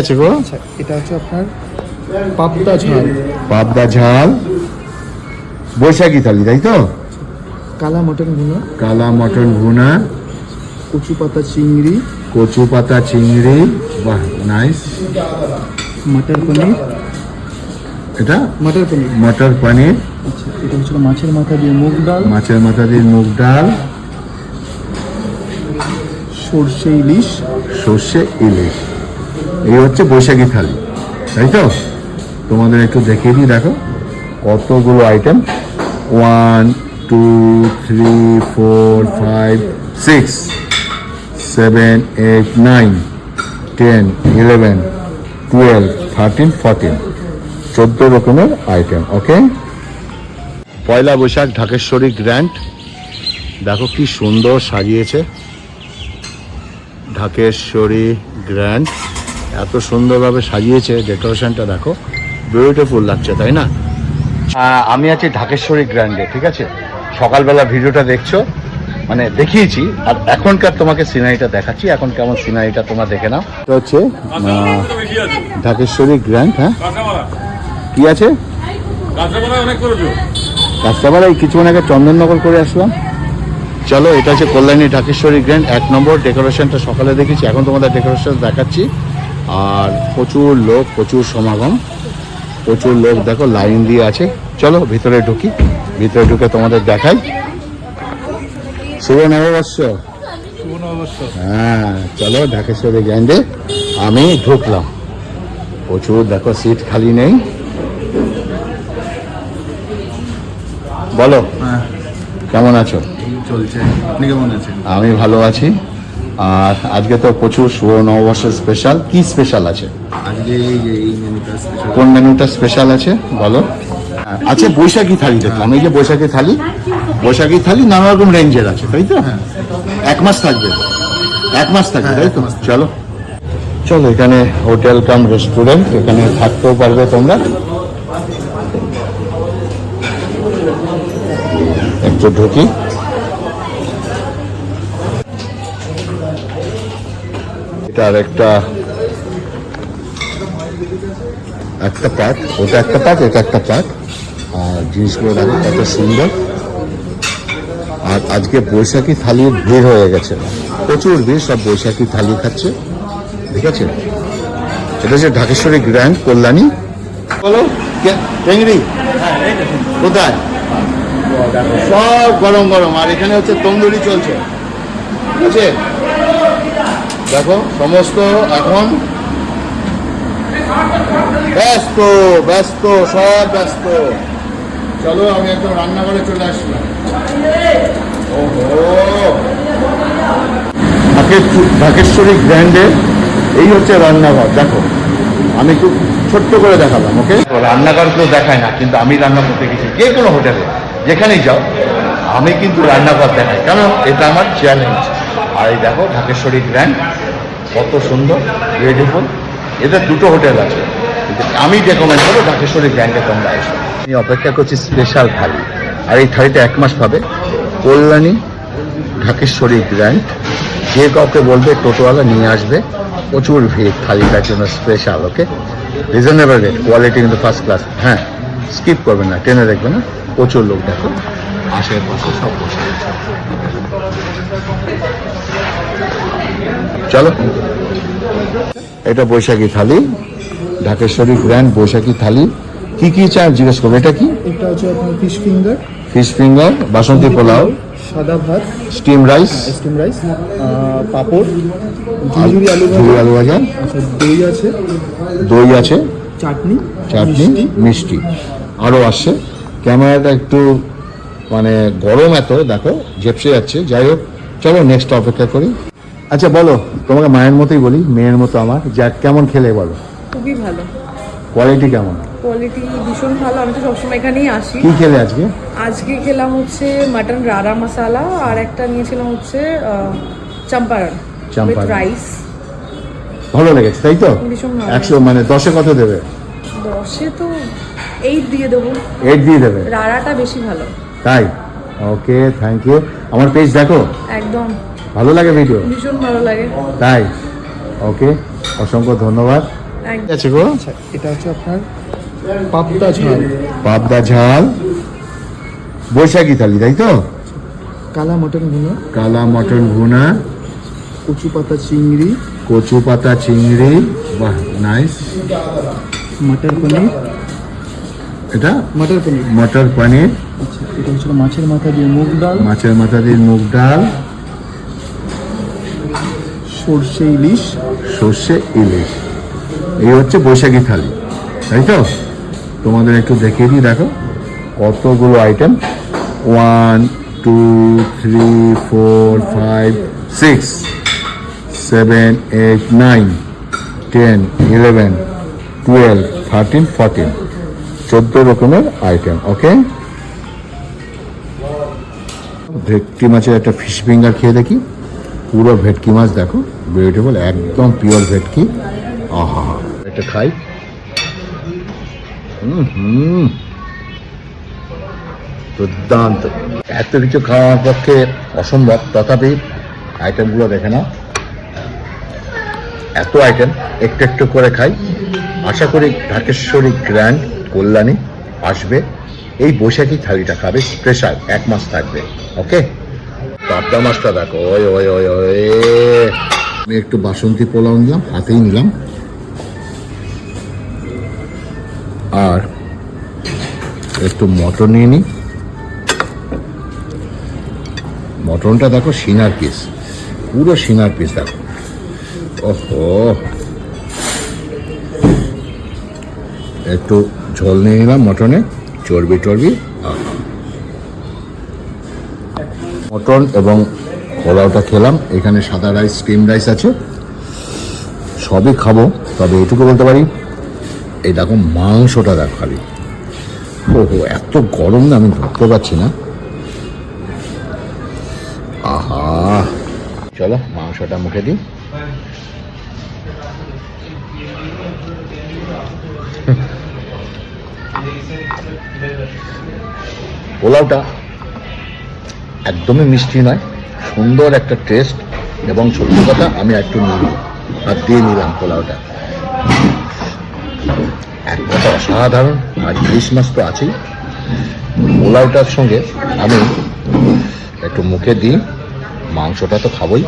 আছে গো। আচ্ছা এটা হচ্ছে আপনার পাবদা ঝাল। পাবদা ঝাল। বৈশাখী থালি তাই তো? কালা মটন গুঁড়ো কালা মটন ভুনা। কচু পাতা চিংড়ি। কচু পাতা চিংড়ি। বাহ নাইস মটর পনির। এটা? মটর পনির। মটর পনির। আচ্ছা এটা হচ্ছে মাছের মাথা দিয়ে মুগ ডাল। মাছের মাথা দিয়ে মুগ ডাল। সর্ষে ইলিশ। সর্ষে ইলিশ। এই হচ্ছে বৈশাখী থালি, তাই তো? তোমাদের একটু দেখিয়ে দিই, দেখো, কতগুলো item one two three four five six seven eight nine ten eleven twelve thirteen fourteen চোদ্দ রকমের item okay Poila Boishakh, Dhakeshwari grand দেখো কি সুন্দর সাজিয়েছে। ঢাকেশ্বরী গ্র্যান্ড এত সুন্দরভাবে সাজিয়েছে ডেকোরেশনটা দেখো। বিউটিফুল লাগছে তাই না? আমি আছি ঢাকেশ্বরী গ্র্যান্ডে ঠিক আছে? সকালবেলা ভিডিওটা দেখছ? মানে দেখিয়েছি আর এখনকার তোমাকে সিনারিটা দেখাচ্ছি। এখন কেমন সিনারিটা তোমরা দেখে নাও। এটা হচ্ছে ঢাকেশ্বরী গ্র্যান্ড হ্যাঁ? কি আছে? এই কিছুক্ষণ আগে চন্দননগর করে আসলাম। চলো এটা হচ্ছে কল্যাণী ঢাকেশ্বরী গ্র্যান্ড। এক নম্বর ডেকোরেশনটা সকালে দেখেছি এখন তোমাদের ডেকোরেশন দেখাচ্ছি। আর প্রচুর লোক প্রচুর সমাগম প্রচুর লোক দেখো লাইন দিয়ে আছে। চলো ভিতরে ঢুকি। ভিতরে ঢুকে তোমাদের দেখাই। শুভ নববর্ষ। হ্যাঁ চলো ঢাকেশ্বরী গ্র্যান্ডে আমি ঢুকলাম। প্রচুর দেখো সিট খালি নেই। বলো কেমন আছো? চলছে। আপনি কেমন আছেন? আমি ভালো আছি। আর আজকে তো প্রচুর শুভ নববর্ষের স্পেশাল কি স্পেশাল আছে? আজকে কোন মেনুটা স্পেশাল আছে? বলো। আছে বৈশাখী থালি দেখলাম। এই যে বৈশাখী থালি। বৈশাখী থালি নানা রকম রেঞ্জের আছে তাই তো? এক মাস থাকবে। এক মাস থাকবে তাই তো? চলো। চলো এখানে হোটেল কাম রেস্টুরেন্ট এখানে থাকতেও পারবে তোমরা। একটু ঢুকি। এটা আর একটা একটা পার্ট ওটা একটা পার্ট এটা একটা পার্ট আর জিনিসগুলো দেখো কত সুন্দর। আর আজকে বৈশাখী থালির ভিড় হয়ে গেছে। প্রচুর ভিড়, সব বৈশাখী থালি খাচ্ছে। ঠিক আছে? এটা হচ্ছে ঢাকেশ্বরী গ্র্যান্ড কল্যাণী। বলো টেংরি কোথায়? সব গরম গরম, আর এখানে হচ্ছে তন্দুরি চলছে। ঠিক আছে? দেখো সমস্ত এখন ব্যস্ত ব্যস্ত সব ব্যস্ত। চলো আমি একদম রান্নাঘরে চলে আসলাম। ওহো। ঢাকেশ্বরী- গ্র্যান্ডে এই হচ্ছে রান্নাঘর দেখো। আমি একটু ছোট্ট করে দেখালাম ওকে? রান্নাঘর কেউ দেখায় না কিন্তু আমি রান্না করতে গেছি যে কোনো হোটেলে। যেখানেই যাও আমি কিন্তু রান্নাঘর দেখাই। কেন? এটা আমার চ্যালেঞ্জ আর এই দেখো ঢাকেশ্বরী গ্র্যান্ড। কত সুন্দর বিউটিফুল এটা দুটো হোটেল আছে। আমি রেকমেন্ড করব ঢাকেশ্বরী গ্র্যান্ডে তোমরা এসো। আমি অপেক্ষা করছি স্পেশাল থালি আর এই থালিটা এক মাস পাবে। কল্যাণী ঢাকেশ্বরী গ্র্যান্ড যে কাউকে বলবে টোটোওয়ালা নিয়ে আসবে। প্রচুর ভিড় থালিটার জন্য special okay reasonable rate quality কিন্তু ফার্স্ট ক্লাস হ্যাঁ স্কিপ করবে না, টেনে দেখবে না। প্রচুর লোক দেখো। আশেপাশে সব বসে। চলো। এটা বৈশাখী থালি ঢাকেশ্বরী গ্র্যান্ড বৈশাখী থালি। কি কি চাল জিজ্ঞেস করব? এটা কি? এটা হচ্ছে আপনার ফিশ ফিঙ্গার ফিশ ফিঙ্গার বাসন্তী পোলাও সাদা ভাত স্টিম রাইস স্টিম রাইস পাঁপড় ঝুড়ি আলু ভাজা আলু ভাজা আচ্ছা দই আছে দই আছে চাটনি চাটনি মিষ্টি। মিষ্টি। আরও আসছে। ক্যামেরাটা একটু মানে গরম এত দেখো ঝেপসে যাচ্ছে। যাই হোক চলো নেক্সট অপেক্ষা করি। আচ্ছা বলো তোমাকে মায়ের মতোই বলি মেয়ের মতো আমার। যা কেমন খেলে বলো? খুবই ভালো। কোয়ালিটি কেমন? কোয়ালিটি ভীষণ ভালো। আমি তো সবসময় এখানেই আসি। কি খেলে আজকে? আজকে খেলাম হচ্ছে মাটন রারা মশালা আর একটা নিয়েছিলাম হচ্ছে চম্পারন উইথ চম্পারন। রাইস ভালো লেগেছে তাই তো? ভীষণ ভালো একশো মানে দশে কত দেবে? দশে তো এইট দিয়ে দেবো। এইট দিয়ে দেবে? রারাটা বেশি ভালো। তাই? ওকে থ্যাংক ইউ আমার পেজ দেখো? একদম। ভালো লাগে ভিডিও ভীষণ ভালো লাগে। তাই? ওকে অসংখ্য ধন্যবাদ। আছে গো? আচ্ছা এটা হচ্ছে আপনার পাবদা ঝাল। পাবদা ঝাল। বৈশাখী থালি তাই তো? কালা মটন ভুনা। কালা মটন ভুনা। কচু পাতা চিংড়ি। কচু পাতা চিংড়ি। বাহ নাইস মাটার পনির। এটা? মাটার পনির। মটর পনির। আচ্ছা এটা হচ্ছে মাছের মাথা দিয়ে মুগ ডাল। মাছের মাথা দিয়ে মুগ ডাল। সর্ষে ইলিশ। সর্ষে ইলিশ। এই হচ্ছে বৈশাখী থালি, তাই তো? তোমাদের একটু দেখিয়ে দিই, দেখো। কতগুলো item one two three four five six seven eight nine ten eleven twelve thirteen fourteen চোদ্দ রকমের আইটেম ওকে ভেটকি মাছের একটা ফিশ ফিঙ্গার খেয়ে দেখি। পুরো ভেটকি মাছ দেখো বিউটিফুল একদম পিওর ভেটকি। আহা। এটা খাই। হুম দুর্দান্ত। এত কিছু খাওয়ার পক্ষে অসম্ভব। তথাপি আইটেমগুলো দেখে না এত আইটেম একটু একটু করে খাই। আশা করি ঢাকেশ্বরী গ্র্যান্ড কল্যাণী আসবে। এই বৈশাখী থালিটা খাবে স্পেশাল এক মাস থাকবে। ওকে পাবদা মাছটা দেখো, ওই ওই ওই ওই। আমি একটু বাসন্তী পোলাও নিলাম, হাতেই নিলাম। আর একটু মটন নিয়ে নিই মটনটা দেখো, সিনার পিস। পুরো সিনার পিস দেখো। ওহো। একটু ঝোল নিয়ে নিলাম মটনে, চর্বি, টর্বি আহা। মটন এবং পোলাওটা খেলাম। এখানে সাদা রাইস স্টিম রাইস আছে। সবই খাব, তবে এটুকু বলতে পারি, এই দেখো মাংসটা দেখো খালি। ওহো, এত গরম না, আমি ধরতে পারছি না। আহা! চলো, মাংসটা মুখে দিই। পোলাওটা একদমই মিষ্টি নয়, সুন্দর একটা টেস্ট এবং সত্যি কথা আমি একটু নিলাম আর দিয়ে নিলাম পোলাওটা। এক কথা অসাধারণ, আর ইলিশ মাছ তো আছেই। পোলাওটার সঙ্গে আমি একটু মুখে দিই, মাংসটা তো খাবই।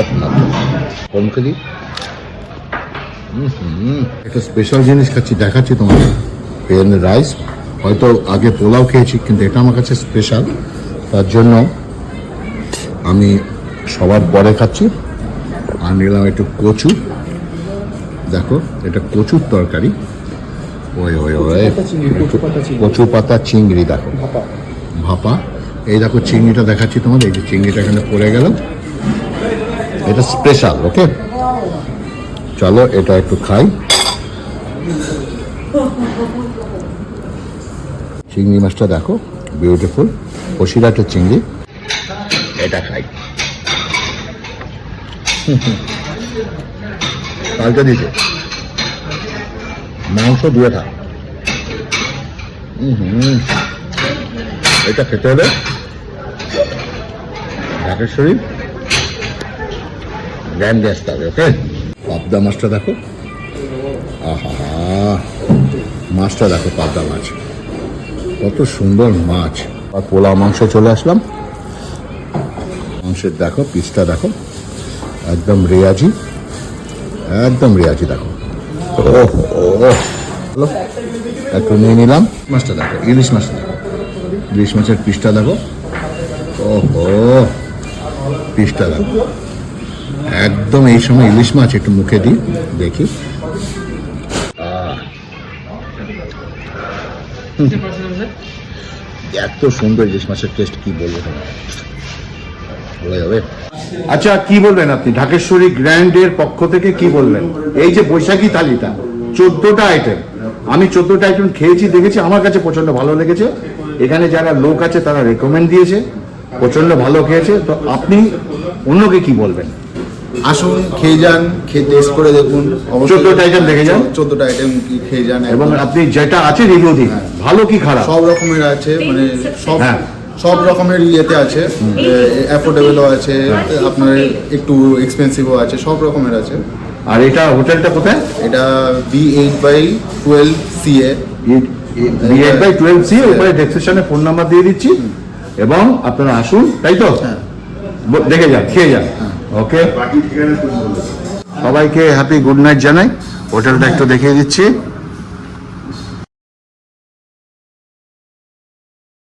একদম দিই। একটা স্পেশাল জিনিস খাচ্ছি দেখাচ্ছি তোমাকে। প্লেন রাইস হয়তো আগে পোলাও খেয়েছি কিন্তু এটা আমার কাছে স্পেশাল তার জন্য আমি সবার পরে খাচ্ছি। আর নিলাম একটু কচু। দেখো এটা কচুর তরকারি। ওই ওই ওই। কচু পাতা চিংড়ি দেখো। ভাপা। এই দেখো চিংড়িটা দেখাচ্ছি তোমাদের এই যে চিংড়িটা এখানে পড়ে গেল। এটা স্পেশাল ওকে চলো, এটা একটু খাই। চিংড়ি মাছটা দেখো বিউটিফুল কষিরাটা চিংড়ি। এটা খাই। কালকে দিতে। মাংস দিয়ে থাক। এটা খেতে হলে ঢাকেশ্বরী দিয়ে আসতে হবে ওকে পাবদা মাছটা দেখো। আহা, মাছটা দেখো, পাবদা মাছ। কত সুন্দর মাছ। আর পোলা মাংস চলে আসলাম। মাংসের দেখো পিসটা দেখো। একদম রেয়াজি। একদম রেয়াজি দেখো। ও একটু নিয়ে নিলাম। মাছটা দেখো, ইলিশ মাছটা দেখো। ইলিশ মাছের পিসটা দেখো। ওহো পিসটা দেখো। একদম এই সময় ইলিশ মাছ একটু মুখে দিই, দেখি। এত সুন্দর ইলিশ মাছের টেস্ট কি বলব আচ্ছা কি বলবেন আপনি? ঢাকেশ্বরী গ্র্যান্ডের পক্ষ থেকে কি বলবেন? এই যে বৈশাখী থালিটা, চোদ্দটা আইটেম আমি চোদ্দটা আইটেম খেয়েছি, দেখেছি, আমার কাছে প্রচণ্ড ভালো লেগেছে। এখানে যারা লোক আছে, তারা রেকমেন্ড দিয়েছে। প্রচণ্ড ভালো খেয়েছে। তো আপনি অন্যকে কি বলবেন? আসুন খেয়ে যান খেয়ে টেস্ট করে দেখুন। 14টা item দেখে যান। চোদ্দটা আইটেম কি খেয়ে যান এবং আপনি যেটা আছে রিভিউ দিন। ভালো কি খারাপ? সব রকমের আছে মানে সব হ্যাঁ। সব রকমের ইয়েতে আছে অ্যাফোর্ডেবলও আছে আপনার একটু এক্সপেন্সিভও আছে সব রকমের আছে। আর এটা হোটেলটা কোথায়? এটা B eight by twelve CA BEd by twelve C উপরে ডেসক্রিপশনে ফোন নাম্বার দিয়ে দিচ্ছি। এবং আপনারা আসুন তাই তো? হ্যাঁ। দেখে যান খেয়ে যান। ওকে সবাইকে হ্যাপি গুড নাইট জানাই। হোটেলটা একটু দেখিয়ে দিচ্ছি।